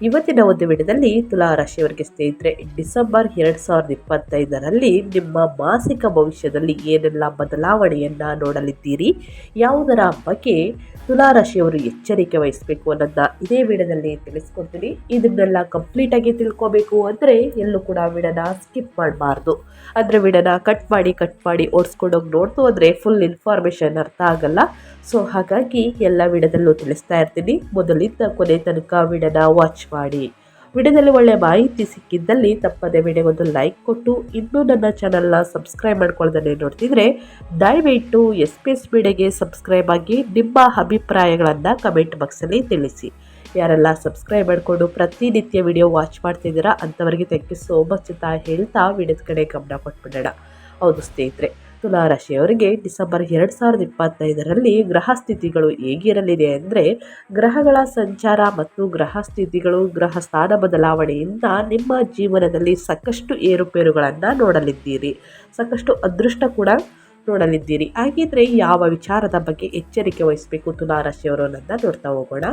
ಇವತ್ತಿನ ಒಂದು ವಿಡಿಯೋದಲ್ಲಿ ತುಲಾ ರಾಶಿಯವರಿಗೆ ಸ್ನೇಹಿತರೆ, ಡಿಸೆಂಬರ್ ಎರಡು ಸಾವಿರದ ಇಪ್ಪತ್ತೈದರಲ್ಲಿ ನಿಮ್ಮ ಮಾಸಿಕ ಭವಿಷ್ಯದಲ್ಲಿ ಏನೆಲ್ಲ ಬದಲಾವಣೆಯನ್ನು ನೋಡಲಿದ್ದೀರಿ, ಯಾವುದರ ಬಗ್ಗೆ ತುಲಾ ರಾಶಿಯವರು ಎಚ್ಚರಿಕೆ ವಹಿಸಬೇಕು ಅನ್ನೋದನ್ನ ಇದೇ ವಿಡಿಯೋದಲ್ಲಿ ತಿಳಿಸ್ಕೊಡ್ತೀನಿ. ಇದನ್ನೆಲ್ಲ ಕಂಪ್ಲೀಟಾಗಿ ತಿಳ್ಕೊಬೇಕು ಅಂದರೆ ಎಲ್ಲೂ ಕೂಡ ವಿಡಿಯೋನ ಸ್ಕಿಪ್ ಮಾಡಬಾರ್ದು. ಅಂದರೆ ವಿಡನ ಕಟ್ ಮಾಡಿ ಕಟ್ ಮಾಡಿ ಓಡಿಸ್ಕೊಂಡೋಗಿ ನೋಡ್ತು. ಅಂದರೆ ಫುಲ್ ಇನ್ಫಾರ್ಮೇಷನ್ ಅರ್ಥ ಆಗಲ್ಲ. ಸೊ ಹಾಗಾಗಿ ಎಲ್ಲ ವಿಡದಲ್ಲೂ ತಿಳಿಸ್ತಾ ಇರ್ತೀನಿ. ಮೊದಲಿಂದ ಕೊನೆ ತನಕ ವಿಡನ ವಾಚ್ ಮಾಡಿ. ವಿಡಿಯೋದಲ್ಲಿ ಒಳ್ಳೆಯ ಮಾಹಿತಿ ಸಿಕ್ಕಿದ್ದಲ್ಲಿ ತಪ್ಪದೆ ವಿಡಿಯೋಗೊಂದು ಲೈಕ್ ಕೊಟ್ಟು. ಇನ್ನೂ ನನ್ನ ಚಾನಲ್ನ ಸಬ್ಸ್ಕ್ರೈಬ್ ಮಾಡ್ಕೊಳ್ದೇ ನೋಡ್ತಿದ್ರೆ, ದಯವಿಟ್ಟು ಎಸ್ ಪಿ ಎಸ್ ವಿಡಿಯೋಗೆ ಸಬ್ಸ್ಕ್ರೈಬ್ ಆಗಿ ನಿಮ್ಮ ಅಭಿಪ್ರಾಯಗಳನ್ನು ಕಮೆಂಟ್ ಬಾಕ್ಸಲ್ಲಿ ತಿಳಿಸಿ. ಯಾರೆಲ್ಲ ಸಬ್ಸ್ಕ್ರೈಬ್ ಮಾಡಿಕೊಂಡು ಪ್ರತಿನಿತ್ಯ ವಿಡಿಯೋ ವಾಚ್ ಮಾಡ್ತಿದ್ದೀರಾ ಅಂಥವರಿಗೆ ಥ್ಯಾಂಕ್ ಯು ಸೋ ಮಚ್ ಅಂತ ಹೇಳ್ತಾ ವಿಡಿಯೋದ ಕಡೆ ಗಮನ ಕೊಟ್ಬಿಡೋಣ. ಹೌದು ಸ್ನೇಹಿತರೆ ತುಲಾರಾಶಿಯವರಿಗೆ ಡಿಸೆಂಬರ್ ಎರಡು ಸಾವಿರದ ಇಪ್ಪತ್ತೈದರಲ್ಲಿ ಗ್ರಹ ಸ್ಥಿತಿಗಳು ಹೇಗಿರಲಿದೆ ಅಂದರೆ ಗ್ರಹಗಳ ಸಂಚಾರ ಮತ್ತು ಗ್ರಹ ಸ್ಥಿತಿಗಳು, ಗ್ರಹ ಸ್ಥಾನ ಬದಲಾವಣೆಯಿಂದ ನಿಮ್ಮ ಜೀವನದಲ್ಲಿ ಸಾಕಷ್ಟು ಏರುಪೇರುಗಳನ್ನು ನೋಡಲಿದ್ದೀರಿ. ಸಾಕಷ್ಟು ಅದೃಷ್ಟ ಕೂಡ ನೋಡಲಿದ್ದೀರಿ. ಹಾಗಿದ್ರೆ ಯಾವ ವಿಚಾರದ ಬಗ್ಗೆ ಎಚ್ಚರಿಕೆ ವಹಿಸಬೇಕು ತುಲಾರಾಶಿಯವರು ಅನ್ನೋದನ್ನ ನೋಡ್ತಾ ಹೋಗೋಣ.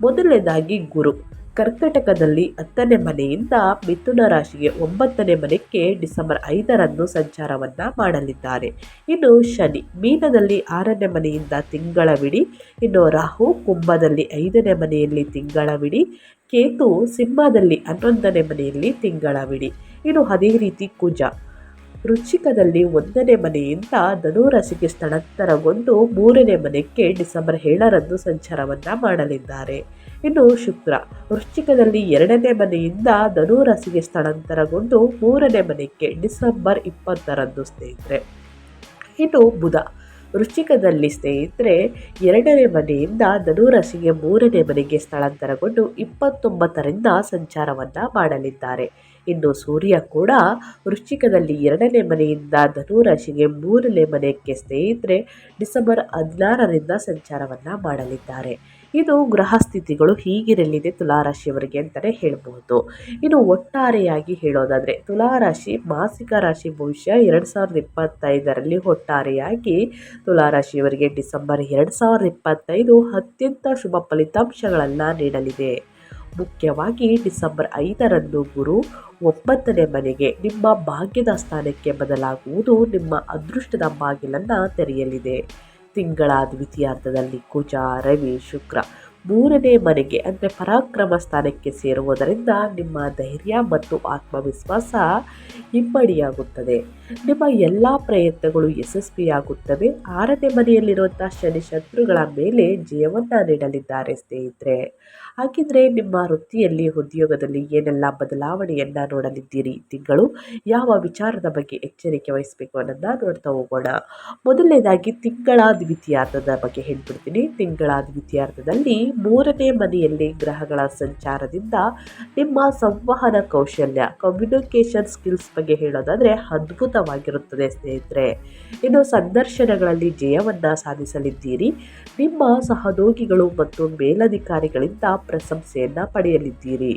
ಮೊದಲನೇದಾಗಿ ಗುರು. ಕರ್ಕಟಕದಲ್ಲಿ ಹತ್ತನೇ ಮನೆಯಿಂದ ಮಿಥುನ ರಾಶಿಗೆ ಒಂಬತ್ತನೇ ಮನೆಗೆ ಡಿಸೆಂಬರ್ ಐದರಂದು ಸಂಚಾರವನ್ನು ಮಾಡಲಿದ್ದಾರೆ. ಇನ್ನು ಶನಿ, ಮೀನದಲ್ಲಿ ಆರನೇ ಮನೆಯಿಂದ ತಿಂಗಳವಿಡಿ ಇನ್ನು ರಾಹು, ಕುಂಭದಲ್ಲಿ ಐದನೇ ಮನೆಯಲ್ಲಿ ತಿಂಗಳವಿಡಿ ಕೇತು, ಸಿಂಹದಲ್ಲಿ ಹನ್ನೊಂದನೇ ಮನೆಯಲ್ಲಿ ತಿಂಗಳವಿಡಿ ಇನ್ನು ಅದೇ ರೀತಿ ಕುಜ. ವೃಶ್ಚಿಕದಲ್ಲಿ ಒಂದನೇ ಮನೆಯಿಂದ ಧನುರಾಶಿಗೆ ಸ್ಥಳಾಂತರಗೊಂಡು ಮೂರನೇ ಮನೆಗೆ ಡಿಸೆಂಬರ್ ಏಳರಂದು ಸಂಚಾರವನ್ನು ಮಾಡಲಿದ್ದಾರೆ. ಇನ್ನು ಶುಕ್ರ, ವೃಶ್ಚಿಕದಲ್ಲಿ ಎರಡನೇ ಮನೆಯಿಂದ ಧನುರಾಶಿಗೆ ಸ್ಥಳಾಂತರಗೊಂಡು ಮೂರನೇ ಮನೆಗೆ ಡಿಸೆಂಬರ್ ಇಪ್ಪತ್ತರಂದು ಸ್ನೇಹಿತರೆ. ಇನ್ನು ಬುಧ, ವೃಶ್ಚಿಕದಲ್ಲಿ ಸ್ನೇಹಿತರೆ, ಎರಡನೇ ಮನೆಯಿಂದ ಧನುರಾಶಿಗೆ ಮೂರನೇ ಮನೆಗೆ ಸ್ಥಳಾಂತರಗೊಂಡು ಇಪ್ಪತ್ತೊಂಬತ್ತರಿಂದ ಸಂಚಾರವನ್ನು ಮಾಡಲಿದ್ದಾರೆ. ಇನ್ನು ಸೂರ್ಯ ಕೂಡ ವೃಶ್ಚಿಕದಲ್ಲಿ ಎರಡನೇ ಮನೆಯಿಂದ ಧನುರಾಶಿಗೆ ಮೂರನೇ ಮನೆಗೆ ಸ್ನೇಹಿತರೆ ಡಿಸೆಂಬರ್ ಹದಿನಾರರಿಂದ ಸಂಚಾರವನ್ನು ಮಾಡಲಿದ್ದಾರೆ. ಇದು ಗ್ರಹ ಸ್ಥಿತಿಗಳು ಹೀಗಿರಲಿದೆ ತುಲಾರಾಶಿಯವರಿಗೆ ಅಂತಲೇ ಹೇಳ್ಬೋದು. ಇನ್ನು ಒಟ್ಟಾರೆಯಾಗಿ ಹೇಳೋದಾದರೆ ತುಲಾರಾಶಿ ಮಾಸಿಕ ರಾಶಿ ಭವಿಷ್ಯ ಎರಡು ಸಾವಿರದ ಇಪ್ಪತ್ತೈದರಲ್ಲಿ ಒಟ್ಟಾರೆಯಾಗಿ ತುಲಾರಾಶಿಯವರಿಗೆ ಡಿಸೆಂಬರ್ ಎರಡು ಸಾವಿರದ ಇಪ್ಪತ್ತೈದು ಅತ್ಯಂತ ಶುಭ ಫಲಿತಾಂಶಗಳನ್ನು ನೀಡಲಿದೆ. ಮುಖ್ಯವಾಗಿ ಡಿಸೆಂಬರ್ ಐದರಂದು ಗುರು ಒಂಬತ್ತನೇ ಮನೆಗೆ ನಿಮ್ಮ ಭಾಗ್ಯದ ಸ್ಥಾನಕ್ಕೆ ಬದಲಾಗುವುದು ನಿಮ್ಮ ಅದೃಷ್ಟದ ಬಾಗಿಲನ್ನು ತೆರೆಯಲಿದೆ. ತಿಂಗಳ ದ್ವಿತೀಯಾರ್ಧದಲ್ಲಿ ಕುಜ, ರವಿ, ಶುಕ್ರ ಮೂರನೇ ಮನೆಗೆ, ಅಂದರೆ ಪರಾಕ್ರಮ ಸ್ಥಾನಕ್ಕೆ ಸೇರುವುದರಿಂದ ನಿಮ್ಮ ಧೈರ್ಯ ಮತ್ತು ಆತ್ಮವಿಶ್ವಾಸ ಹಿಮ್ಮಡಿಯಾಗುತ್ತದೆ ನಿಮ್ಮ ಎಲ್ಲ ಪ್ರಯತ್ನಗಳು ಯಶಸ್ವಿಯಾಗುತ್ತವೆ. ಆರನೇ ಮನೆಯಲ್ಲಿರುವಂಥ ಶನಿ ಶತ್ರುಗಳ ಮೇಲೆ ಜಯವನ್ನು ನೀಡಲಿದ್ದಾರೆ ಸ್ನೇಹಿತರೆ. ಹಾಗಿದ್ರೆ ನಿಮ್ಮ ವೃತ್ತಿಯಲ್ಲಿ, ಉದ್ಯೋಗದಲ್ಲಿ ಏನೆಲ್ಲ ಬದಲಾವಣೆಯನ್ನು ನೋಡಲಿದ್ದೀರಿ? ತಿಂಗಳು ಯಾವ ವಿಚಾರದ ಬಗ್ಗೆ ಎಚ್ಚರಿಕೆ ವಹಿಸಬೇಕು ಅನ್ನೋದನ್ನ ನೋಡ್ತಾ ಹೋಗೋಣ. ಮೊದಲನೇದಾಗಿ ತಿಂಗಳ ದ್ವಿತೀಯಾರ್ಧದ ಬಗ್ಗೆ ಹೇಳ್ಬಿಡ್ತೀನಿ. ತಿಂಗಳ ದ್ವಿತೀಯಾರ್ಧದಲ್ಲಿ ಮೂರನೇ ಮನೆಯಲ್ಲಿ ಗ್ರಹಗಳ ಸಂಚಾರದಿಂದ ನಿಮ್ಮ ಸಂವಹನ ಕೌಶಲ್ಯ ಕಮ್ಯುನಿಕೇಷನ್ ಸ್ಕಿಲ್ಸ್ ಬಗ್ಗೆ ಹೇಳೋದಾದರೆ ಅದ್ಭುತವಾಗಿರುತ್ತದೆ ಸ್ನೇಹಿತರೆ. ಇನ್ನು ಸಂದರ್ಶನಗಳಲ್ಲಿ ಜಯವನ್ನು ಸಾಧಿಸಲಿದ್ದೀರಿ. ನಿಮ್ಮ ಸಹೋದ್ಯೋಗಿಗಳು ಮತ್ತು ಮೇಲಧಿಕಾರಿಗಳಿಂದ ಪ್ರಶಂಸೆಯನ್ನು ಪಡೆಯಲಿದ್ದೀರಿ.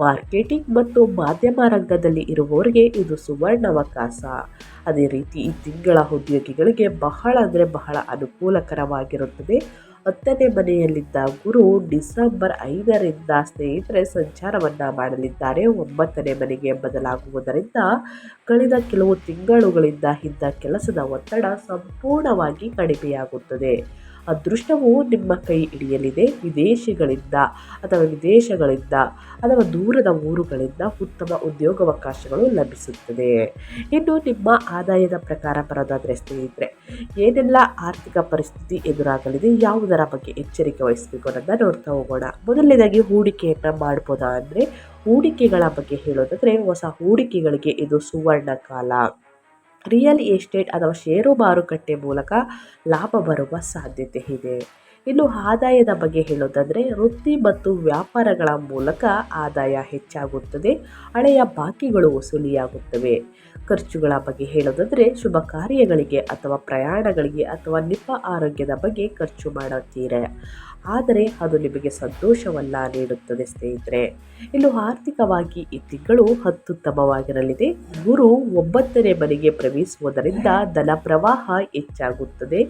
ಮಾರ್ಕೆಟಿಂಗ್ ಮತ್ತು ಮಾಧ್ಯಮ ರಂಗದಲ್ಲಿ ಇರುವವರಿಗೆ ಇದು ಸುವರ್ಣಾವಕಾಶ. ಅದೇ ರೀತಿ ಈ ತಿಂಗಳ ಉದ್ಯೋಗಿಗಳಿಗೆ ಬಹಳ ಅಂದರೆ ಬಹಳ ಅನುಕೂಲಕರವಾಗಿರುತ್ತದೆ. ಹತ್ತನೇ ಮನೆಯಲ್ಲಿದ್ದ ಗುರು ಡಿಸೆಂಬರ್ ಐದರಿಂದ ಸ್ನೇಹಿತರೆ ಸಂಚಾರವನ್ನು ಮಾಡಲಿದ್ದಾರೆ. ಒಂಬತ್ತನೇ ಮನೆಗೆ ಬದಲಾಗುವುದರಿಂದ ಕಳೆದ ಕೆಲವು ತಿಂಗಳುಗಳಿಂದ ಇದ್ದ ಕೆಲಸದ ಒತ್ತಡ ಸಂಪೂರ್ಣವಾಗಿ ಕಡಿಮೆಯಾಗುತ್ತದೆ. ಅದೃಷ್ಟವು ನಿಮ್ಮ ಕೈ ಹಿಡಿಯಲಿದೆ. ವಿದೇಶಿಗಳಿಂದ ಅಥವಾ ವಿದೇಶಗಳಿಂದ ಅಥವಾ ದೂರದ ಊರುಗಳಿಂದ ಉತ್ತಮ ಉದ್ಯೋಗಾವಕಾಶಗಳು ಲಭಿಸುತ್ತದೆ. ಇನ್ನು ನಿಮ್ಮ ಆದಾಯದ ಪ್ರಕಾರ ಬರೋದಾದರೆ ಸ್ನೇಹಿತರೆ, ಏನೆಲ್ಲ ಆರ್ಥಿಕ ಪರಿಸ್ಥಿತಿ ಎದುರಾಗಲಿದೆ, ಯಾವುದರ ಬಗ್ಗೆ ಎಚ್ಚರಿಕೆ ವಹಿಸಬೇಕು ಅನ್ನೋದನ್ನ ನೋಡ್ತಾ ಹೋಗೋಣ. ಮೊದಲನೇದಾಗಿ ಹೂಡಿಕೆಯನ್ನು ಮಾಡ್ಬೋದಾ ಅಂದರೆ, ಹೂಡಿಕೆಗಳ ಬಗ್ಗೆ ಹೇಳೋದಾದರೆ ಹೊಸ ಹೂಡಿಕೆಗಳಿಗೆ ಇದು ಸುವರ್ಣ ಕಾಲ ರಿಯಲ್ ಎಸ್ಟೇಟ್ ಅಥವಾ ಷೇರು ಮಾರುಕಟ್ಟೆ ಮೂಲಕ ಲಾಭ ಬರುವ ಸಾಧ್ಯತೆ ಇದೆ. ಇನ್ನು ಆದಾಯದ ಬಗ್ಗೆ ಹೇಳೋದಾದರೆ, ವೃತ್ತಿ ಮತ್ತು ವ್ಯಾಪಾರಗಳ ಮೂಲಕ ಆದಾಯ ಹೆಚ್ಚಾಗುತ್ತದೆ, ಹಳೆಯ ಬಾಕಿಗಳು ವಸೂಲಿಯಾಗುತ್ತವೆ. ಖರ್ಚುಗಳ ಬಗ್ಗೆ ಹೇಳೋದಾದರೆ, ಶುಭ ಕಾರ್ಯಗಳಿಗೆ ಅಥವಾ ಪ್ರಯಾಣಗಳಿಗೆ ಅಥವಾ ನಿಮ್ಮ ಆರೋಗ್ಯದ ಬಗ್ಗೆ ಖರ್ಚು ಮಾಡುತ್ತೀರ. ಆದರೆ ಅದು ನಿಮಗೆ ಸಂತೋಷವನ್ನ ನೀಡುತ್ತದೆ, ಸ್ನೇಹಿತರೆ. ಇನ್ನು ಆರ್ಥಿಕವಾಗಿ ಈ ತಿಂಗಳು ಅತ್ಯುತ್ತಮವಾಗಿರಲಿದೆ. ಗುರು ಒಂಬತ್ತನೇ ಮನೆಗೆ ಪ್ರವೇಶಿಸುವುದರಿಂದ ಧನ ಪ್ರವಾಹ ಹೆಚ್ಚಾಗುತ್ತದೆ.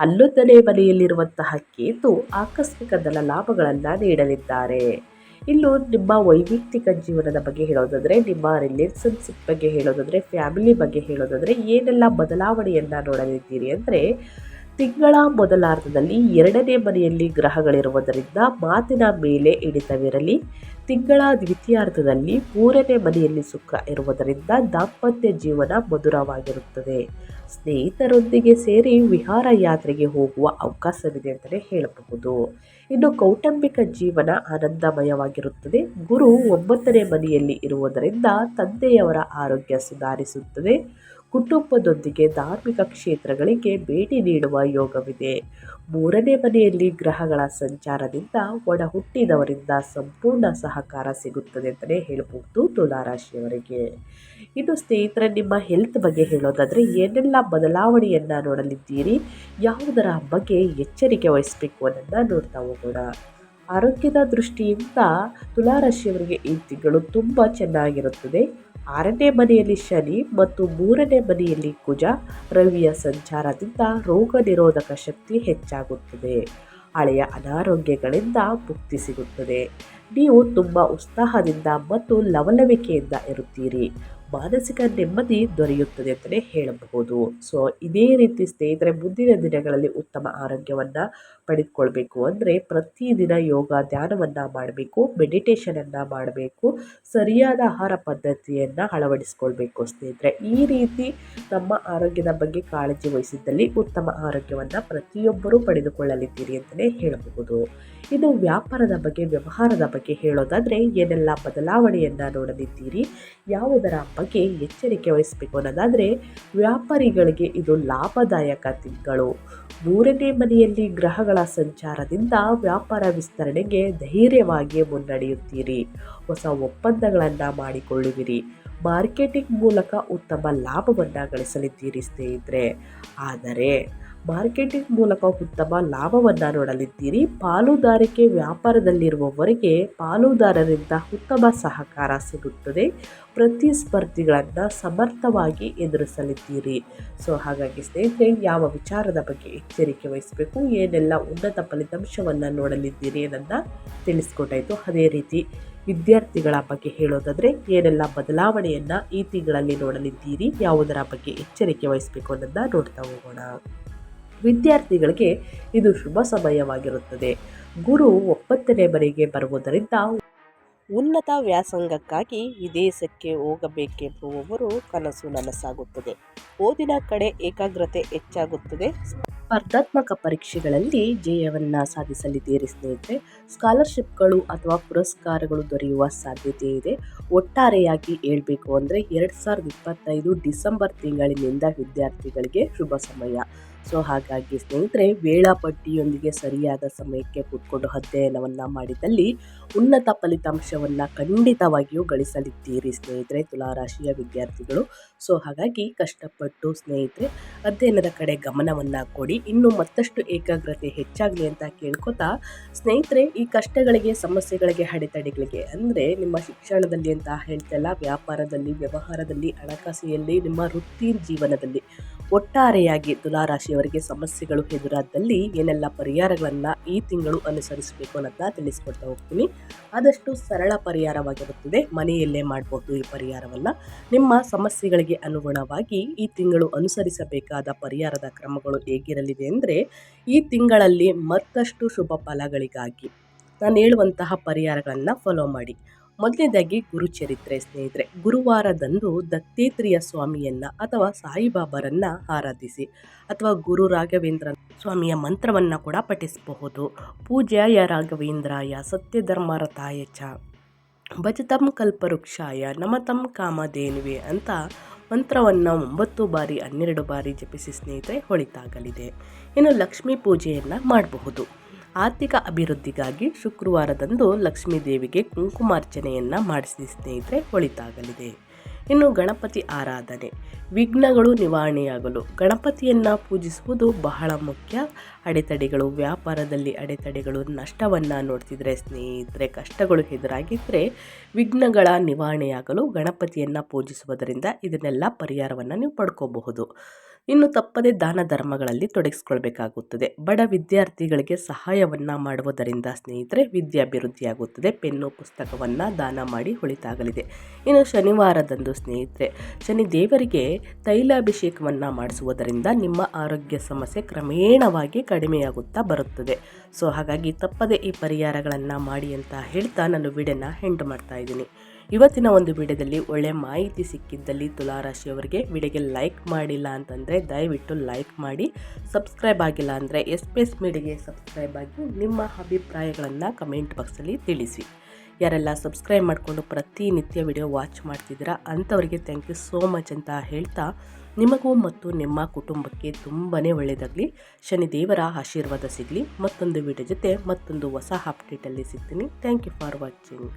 ಹನ್ನೊಂದನೇ ಮನೆಯಲ್ಲಿರುವಂತಹ ಕೇತು ಆಕಸ್ಮಿಕ ಧನ ಲಾಭಗಳನ್ನು ನೀಡಲಿದ್ದಾರೆ. ಇನ್ನು ನಿಮ್ಮ ವೈಯಕ್ತಿಕ ಜೀವನದ ಬಗ್ಗೆ ಹೇಳೋದಾದರೆ, ನಿಮ್ಮ ರಿಲೇಷನ್ಶಿಪ್ ಬಗ್ಗೆ ಹೇಳೋದಾದರೆ ಫ್ಯಾಮಿಲಿ ಬಗ್ಗೆ ಹೇಳೋದಾದರೆ ಏನೆಲ್ಲ ಬದಲಾವಣೆಯನ್ನು ನೋಡಲಿದ್ದೀರಿ ಅಂದರೆ ತಿಂಗಳ ಮೊದಲಾರ್ಧದಲ್ಲಿ ಎರಡನೇ ಮನೆಯಲ್ಲಿ ಗ್ರಹಗಳಿರುವುದರಿಂದ ಮಾತಿನ ಮೇಲೆ ಹಿಡಿತವಿರಲಿ. ತಿಂಗಳ ದ್ವಿತೀಯಾರ್ಧದಲ್ಲಿ ಮೂರನೇ ಮನೆಯಲ್ಲಿ ಸುಖ ಇರುವುದರಿಂದ ದಾಂಪತ್ಯ ಜೀವನ ಮಧುರವಾಗಿರುತ್ತದೆ. ಸ್ನೇಹಿತರೊಂದಿಗೆ ಸೇರಿ ವಿಹಾರ ಯಾತ್ರೆಗೆ ಹೋಗುವ ಅವಕಾಶವಿದೆ ಅಂತಲೇ ಹೇಳಬಹುದು. ಇನ್ನು ಕೌಟುಂಬಿಕ ಜೀವನ ಆನಂದಮಯವಾಗಿರುತ್ತದೆ. ಗುರು ಒಂಬತ್ತನೇ ಮನೆಯಲ್ಲಿ ಇರುವುದರಿಂದ ತಂದೆಯವರ ಆರೋಗ್ಯ ಸುಧಾರಿಸುತ್ತದೆ. ಕುಟುಂಬದೊಂದಿಗೆ ಧಾರ್ಮಿಕ ಕ್ಷೇತ್ರಗಳಿಗೆ ಭೇಟಿ ನೀಡುವ ಯೋಗವಿದೆ. ಮೂರನೇ ಮನೆಯಲ್ಲಿ ಗ್ರಹಗಳ ಸಂಚಾರದಿಂದ ಒಣ ಹುಟ್ಟಿದವರಿಂದ ಸಂಪೂರ್ಣ ಸಹಕಾರ ಸಿಗುತ್ತದೆ ಅಂತಲೇ ಹೇಳ್ಬೋದು ತುಲಾರಾಶಿಯವರಿಗೆ. ಇನ್ನು ಸ್ನೇಹಿತರೆ, ನಿಮ್ಮ ಹೆಲ್ತ್ ಬಗ್ಗೆ ಹೇಳೋದಾದರೆ ಏನೆಲ್ಲ ಬದಲಾವಣೆಯನ್ನು ನೋಡಲಿದ್ದೀರಿ? ಯಾವುದರ ಬಗ್ಗೆ ಎಚ್ಚರಿಕೆ ವಹಿಸಬೇಕು ಅನ್ನೋದನ್ನು ನೋಡ್ತಾ ಆರೋಗ್ಯದ ದೃಷ್ಟಿಯಿಂದ ತುಲಾರಾಶಿಯವರಿಗೆ ಈ ತಿಂಗಳು ತುಂಬ ಚೆನ್ನಾಗಿರುತ್ತದೆ. ಆರನೇ ಮನೆಯಲ್ಲಿ ಶನಿ ಮತ್ತು ಮೂರನೇ ಮನೆಯಲ್ಲಿ ಕುಜ, ರವಿಯ ಸಂಚಾರದಿಂದ ರೋಗ ನಿರೋಧಕ ಶಕ್ತಿ ಹೆಚ್ಚಾಗುತ್ತದೆ. ಹಳೆಯ ಅನಾರೋಗ್ಯಗಳಿಂದ ಮುಕ್ತಿ ಸಿಗುತ್ತದೆ. ನೀವು ತುಂಬ ಉತ್ಸಾಹದಿಂದ ಮತ್ತು ಲವಲವಿಕೆಯಿಂದ ಇರುತ್ತೀರಿ. ಮಾನಸಿಕ ನೆಮ್ಮದಿ ದೊರೆಯುತ್ತದೆ ಅಂತಲೇ ಹೇಳಬಹುದು. ಸೊ ಇದೇ ರೀತಿ ಸ್ನೇಹಿತರೆ, ಮುಂದಿನ ದಿನಗಳಲ್ಲಿ ಉತ್ತಮ ಆರೋಗ್ಯವನ್ನು ಪಡೆದುಕೊಳ್ಬೇಕು ಅಂದರೆ ಪ್ರತಿದಿನ ಯೋಗ ಧ್ಯಾನವನ್ನು ಮಾಡಬೇಕು ಮೆಡಿಟೇಷನನ್ನು ಮಾಡಬೇಕು, ಸರಿಯಾದ ಆಹಾರ ಪದ್ಧತಿಯನ್ನು ಅಳವಡಿಸ್ಕೊಳ್ಬೇಕು ಸ್ನೇಹಿತರೆ. ಈ ರೀತಿ ನಮ್ಮ ಆರೋಗ್ಯದ ಬಗ್ಗೆ ಕಾಳಜಿ ವಹಿಸಿದ್ದಲ್ಲಿ ಉತ್ತಮ ಆರೋಗ್ಯವನ್ನು ಪ್ರತಿಯೊಬ್ಬರೂ ಪಡೆದುಕೊಳ್ಳಲಿದ್ದೀರಿ ಅಂತಲೇ ಹೇಳಬಹುದು. ಇದು ವ್ಯಾಪಾರದ ಬಗ್ಗೆ, ವ್ಯವಹಾರದ ಬಗ್ಗೆ ಹೇಳೋದಾದರೆ ಏನೆಲ್ಲ ಬದಲಾವಣೆಯನ್ನು ನೋಡಲಿದ್ದೀರಿ, ಯಾವುದರ ಬಗ್ಗೆ ಎಚ್ಚರಿಕೆ ವಹಿಸಬೇಕು ಅನ್ನೋದಾದರೆ ವ್ಯಾಪಾರಿಗಳಿಗೆ ಇದು ಲಾಭದಾಯಕ ತಿಂಗಳು. ಮೂರನೇ ಮನೆಯಲ್ಲಿ ಗ್ರಹಗಳ ಸಂಚಾರದಿಂದ ವ್ಯಾಪಾರ ವಿಸ್ತರಣೆಗೆ ಧೈರ್ಯವಾಗಿ ಮುನ್ನಡೆಯುತ್ತೀರಿ. ಹೊಸ ಒಪ್ಪಂದಗಳನ್ನು ಮಾಡಿಕೊಳ್ಳುವಿರಿ. ಮಾರ್ಕೆಟಿಂಗ್ ಮೂಲಕ ಉತ್ತಮ ಲಾಭವನ್ನು ಗಳಿಸಲಿದ್ದೀರಿ ಸ್ನೇಹಿತರೆ. ಆದರೆ ಮಾರ್ಕೆಟಿಂಗ್ ಮೂಲಕ ಉತ್ತಮ ಲಾಭವನ್ನು ನೋಡಲಿದ್ದೀರಿ. ಪಾಲುದಾರಿಕೆ ವ್ಯಾಪಾರದಲ್ಲಿರುವವರಿಗೆ ಪಾಲುದಾರರಿಂದ ಉತ್ತಮ ಸಹಕಾರ ಸಿಗುತ್ತದೆ. ಪ್ರತಿಸ್ಪರ್ಧಿಗಳನ್ನು ಸಮರ್ಥವಾಗಿ ಎದುರಿಸಲಿದ್ದೀರಿ. ಸೊ ಹಾಗಾಗಿ ಸ್ನೇಹಿತರೆ, ಯಾವ ವಿಚಾರದ ಬಗ್ಗೆ ಎಚ್ಚರಿಕೆ ವಹಿಸಬೇಕು, ಏನೆಲ್ಲ ಉನ್ನತ ಫಲಿತಾಂಶವನ್ನು ನೋಡಲಿದ್ದೀರಿ ಅನ್ನೋದನ್ನು ತಿಳಿಸ್ಕೊಟ್ಟಾಯಿತು. ಅದೇ ರೀತಿ ವಿದ್ಯಾರ್ಥಿಗಳ ಬಗ್ಗೆ ಹೇಳೋದಾದರೆ, ಏನೆಲ್ಲ ಬದಲಾವಣೆಯನ್ನು ಈ ತಿಂಗಳಲ್ಲಿ ನೋಡಲಿದ್ದೀರಿ, ಯಾವುದರ ಬಗ್ಗೆ ಎಚ್ಚರಿಕೆ ವಹಿಸಬೇಕು ಅನ್ನೋದನ್ನು ನೋಡ್ತಾ ಹೋಗೋಣ. ವಿದ್ಯಾರ್ಥಿಗಳಿಗೆ ಇದು ಶುಭ ಸಮಯವಾಗಿರುತ್ತದೆ. ಗುರು ಒಪ್ಪತ್ತನೇ ಬರಿಗೆ ಬರುವುದರಿಂದ ಉನ್ನತ ವ್ಯಾಸಂಗಕ್ಕಾಗಿ ವಿದೇಶಕ್ಕೆ ಹೋಗಬೇಕೆಂಬುವವರು ಕನಸು ನನಸಾಗುತ್ತದೆ. ಓದಿನ ಕಡೆ ಏಕಾಗ್ರತೆ ಹೆಚ್ಚಾಗುತ್ತದೆ. ಸ್ಪರ್ಧಾತ್ಮಕ ಪರೀಕ್ಷೆಗಳಲ್ಲಿ ಜಯವನ್ನು ಸಾಧಿಸಲಿದ್ದೀರಿ ಸ್ನೇಹಿತರೆ. ಸ್ಕಾಲರ್ಶಿಪ್ಗಳು ಅಥವಾ ಪುರಸ್ಕಾರಗಳು ದೊರೆಯುವ ಸಾಧ್ಯತೆ ಇದೆ. ಒಟ್ಟಾರೆಯಾಗಿ ಹೇಳಬೇಕು ಅಂದರೆ ಎರಡು ಸಾವಿರದ ಇಪ್ಪತ್ತೈದು ಡಿಸೆಂಬರ್ ತಿಂಗಳಿನಿಂದ ವಿದ್ಯಾರ್ಥಿಗಳಿಗೆ ಶುಭ ಸಮಯ. ಸೊ, ಹಾಗಾಗಿ ಸ್ನೇಹಿತರೆ, ವೇಳಾಪಟ್ಟಿಯೊಂದಿಗೆ ಸರಿಯಾದ ಸಮಯಕ್ಕೆ ಕೂತ್ಕೊಂಡು ಅಧ್ಯಯನವನ್ನು ಮಾಡಿದಲ್ಲಿ ಉನ್ನತ ಫಲಿತಾಂಶವನ್ನು ಖಂಡಿತವಾಗಿಯೂ ಗಳಿಸಲಿದ್ದೀರಿ ಸ್ನೇಹಿತರೆ, ತುಲಾರಾಶಿಯ ವಿದ್ಯಾರ್ಥಿಗಳು. ಸೊ, ಹಾಗಾಗಿ ಕಷ್ಟಪಟ್ಟು ಸ್ನೇಹಿತರೆ, ಅಧ್ಯಯನದ ಕಡೆ ಗಮನವನ್ನು ಕೊಡಿ. ಇನ್ನು ಮತ್ತಷ್ಟು ಏಕಾಗ್ರತೆ ಹೆಚ್ಚಾಗಲಿ ಅಂತ ಕೇಳ್ಕೊತಾ, ಸ್ನೇಹಿತರೆ, ಈ ಕಷ್ಟಗಳಿಗೆ, ಸಮಸ್ಯೆಗಳಿಗೆ, ಅಡೆತಡೆಗಳಿಗೆ, ಅಂದರೆ ನಿಮ್ಮ ಶಿಕ್ಷಣದಲ್ಲಿ ಅಂತ ಹೇಳ್ತಲ್ಲ ವ್ಯಾಪಾರದಲ್ಲಿ, ವ್ಯವಹಾರದಲ್ಲಿ, ಹಣಕಾಸಿನಲ್ಲಿ, ನಿಮ್ಮ ವೃತ್ತಿ ಜೀವನದಲ್ಲಿ ಒಟ್ಟಾರೆಯಾಗಿ ತುಲಾರಾಶಿಯವರಿಗೆ ಸಮಸ್ಯೆಗಳು ಎದುರಾದಲ್ಲಿ ಏನೆಲ್ಲ ಪರಿಹಾರಗಳನ್ನು ಈ ತಿಂಗಳು ಅನುಸರಿಸಬೇಕು ಅನ್ನೋದನ್ನ ತಿಳಿಸ್ಕೊಡ್ತಾ ಹೋಗ್ತೀನಿ. ಆದಷ್ಟು ಸರಳ ಪರಿಹಾರವಾಗಿರುತ್ತದೆ. ಮನೆಯಲ್ಲೇ ಮಾಡಬಹುದು ಈ ಪರಿಹಾರವನ್ನು. ನಿಮ್ಮ ಸಮಸ್ಯೆಗಳಿಗೆ ಅನುಗುಣವಾಗಿ ಈ ತಿಂಗಳು ಅನುಸರಿಸಬೇಕಾದ ಪರಿಹಾರದ ಕ್ರಮಗಳು ಹೇಗಿರಲಿದೆ ಅಂದರೆ, ಈ ತಿಂಗಳಲ್ಲಿ ಮತ್ತಷ್ಟು ಶುಭ ಫಲಗಳಿಗಾಗಿ ನಾನು ಹೇಳುವಂತಹ ಪರಿಹಾರಗಳನ್ನು ಫಾಲೋ ಮಾಡಿ. ಮೊದಲನೇದಾಗಿ ಗುರುಚರಿತ್ರೆ ಸ್ನೇಹಿತರೆ, ಗುರುವಾರದಂದು ದತ್ತೇತ್ರಿಯ ಸ್ವಾಮಿಯನ್ನ ಅಥವಾ ಸಾಯಿಬಾಬಾರನ್ನ ಆರಾಧಿಸಿ ಅಥವಾ ಗುರು ರಾಘವೇಂದ್ರ ಸ್ವಾಮಿಯ ಮಂತ್ರವನ್ನ ಕೂಡ ಪಠಿಸಬಹುದು. ಪೂಜ್ಯಾಯ ರಾಘವೇಂದ್ರಾಯ ಸತ್ಯಧರ್ಮರತಾಯ ಚ ಭಜತಂ ಕಲ್ಪವೃಕ್ಷಾಯ ನಮತಂ ಕಾಮಧೇನುವೆ ಅಂತ ಮಂತ್ರವನ್ನು ಒಂಬತ್ತು ಬಾರಿ, ಹನ್ನೆರಡು ಬಾರಿ ಜಪಿಸಿ ಸ್ನೇಹಿತರೆ, ಹೊಳಿತಾಗಲಿದೆ. ಇನ್ನು ಲಕ್ಷ್ಮೀ ಪೂಜೆಯನ್ನು ಮಾಡಬಹುದು. ಆರ್ಥಿಕ ಅಭಿವೃದ್ಧಿಗಾಗಿ ಶುಕ್ರವಾರದಂದು ಲಕ್ಷ್ಮೀ ದೇವಿಗೆ ಕುಂಕುಮಾರ್ಚನೆಯನ್ನು ಮಾಡಿಸಿ ಸ್ನೇಹಿತರೆ ಒಳಿತಾಗಲಿದೆ ಇನ್ನು ಗಣಪತಿ ಆರಾಧನೆ. ವಿಘ್ನಗಳು ನಿವಾರಣೆಯಾಗಲು ಗಣಪತಿಯನ್ನು ಪೂಜಿಸುವುದು ಬಹಳ ಮುಖ್ಯ. ಅಡೆತಡೆಗಳು, ವ್ಯಾಪಾರದಲ್ಲಿ ಅಡೆತಡೆಗಳು, ನಷ್ಟವನ್ನು ನೋಡ್ತಿದ್ರೆ ಸ್ನೇಹಿತರೆ, ಕಷ್ಟಗಳು ಎದುರಾಗಿದ್ದರೆ ವಿಘ್ನಗಳ ನಿವಾರಣೆಯಾಗಲು ಗಣಪತಿಯನ್ನು ಪೂಜಿಸುವುದರಿಂದ ಇದನ್ನೆಲ್ಲ ಪರಿಹಾರವನ್ನು ನೀವು ಪಡ್ಕೋಬಹುದು. ಇನ್ನು ತಪ್ಪದೆ ದಾನ ಧರ್ಮಗಳಲ್ಲಿ ತೊಡಗಿಸ್ಕೊಳ್ಬೇಕಾಗುತ್ತದೆ. ಬಡ ವಿದ್ಯಾರ್ಥಿಗಳಿಗೆ ಸಹಾಯವನ್ನು ಮಾಡುವುದರಿಂದ ಸ್ನೇಹಿತರೆ ವಿದ್ಯಾಭಿವೃದ್ಧಿಯಾಗುತ್ತದೆ. ಪೆನ್ನು, ಪುಸ್ತಕವನ್ನು ದಾನ ಮಾಡಿ ಉಳಿತಾಗಲಿದೆ. ಇನ್ನು ಶನಿವಾರದಂದು ಸ್ನೇಹಿತರೆ ಶನಿ ದೇವರಿಗೆ ತೈಲಾಭಿಷೇಕವನ್ನು ಮಾಡಿಸುವುದರಿಂದ ನಿಮ್ಮ ಆರೋಗ್ಯ ಸಮಸ್ಯೆ ಕ್ರಮೇಣವಾಗಿ ಕಡಿಮೆಯಾಗುತ್ತಾ ಬರುತ್ತದೆ. ಸೊ, ಹಾಗಾಗಿ ತಪ್ಪದೆ ಈ ಪರಿಹಾರಗಳನ್ನು ಮಾಡಿ ಅಂತ ಹೇಳ್ತಾ ನಾನು ವಿಡಿಯೋನ ಹೆಂಡ್ ಮಾಡ್ತಾ ಇದ್ದೀನಿ. ಇವತ್ತಿನ ಒಂದು ವಿಡಿಯೋದಲ್ಲಿ ಒಳ್ಳೆ ಮಾಹಿತಿ ಸಿಕ್ಕಿದ್ದಲ್ಲಿ ತುಲಾರಾಶಿಯವರಿಗೆ ವಿಡಿಯೋಗೆ ಲೈಕ್ ಮಾಡಿಲ್ಲ ಅಂತಂದರೆ ದಯವಿಟ್ಟು ಲೈಕ್ ಮಾಡಿ, ಸಬ್ಸ್ಕ್ರೈಬ್ ಆಗಿಲ್ಲ ಅಂದರೆ ಎಸ್ ಪಿ ಎಸ್ ಮೀಡಿಯಾಗೆ ಸಬ್ಸ್ಕ್ರೈಬ್ ಆಗಿ ನಿಮ್ಮ ಅಭಿಪ್ರಾಯಗಳನ್ನು ಕಮೆಂಟ್ ಬಾಕ್ಸಲ್ಲಿ ತಿಳಿಸಿ. ಯಾರೆಲ್ಲ ಸಬ್ಸ್ಕ್ರೈಬ್ ಮಾಡಿಕೊಂಡು ಪ್ರತಿನಿತ್ಯ ವಿಡಿಯೋ ವಾಚ್ ಮಾಡ್ತಿದ್ದೀರಾ ಅಂಥವರಿಗೆ ಥ್ಯಾಂಕ್ ಯು ಸೋ ಮಚ್ ಅಂತ ಹೇಳ್ತಾ ನಿಮಗೂ ಮತ್ತು ನಿಮ್ಮ ಕುಟುಂಬಕ್ಕೆ ತುಂಬಾ ಒಳ್ಳೆಯದಾಗಲಿ. ಶನಿದೇವರ ಆಶೀರ್ವಾದ ಸಿಗಲಿ. ಮತ್ತೊಂದು ವಿಡಿಯೋ ಜೊತೆ ಮತ್ತೊಂದು ಹೊಸ ಅಪ್ಡೇಟಲ್ಲಿ ಸಿಗ್ತೀನಿ. Thank you for watching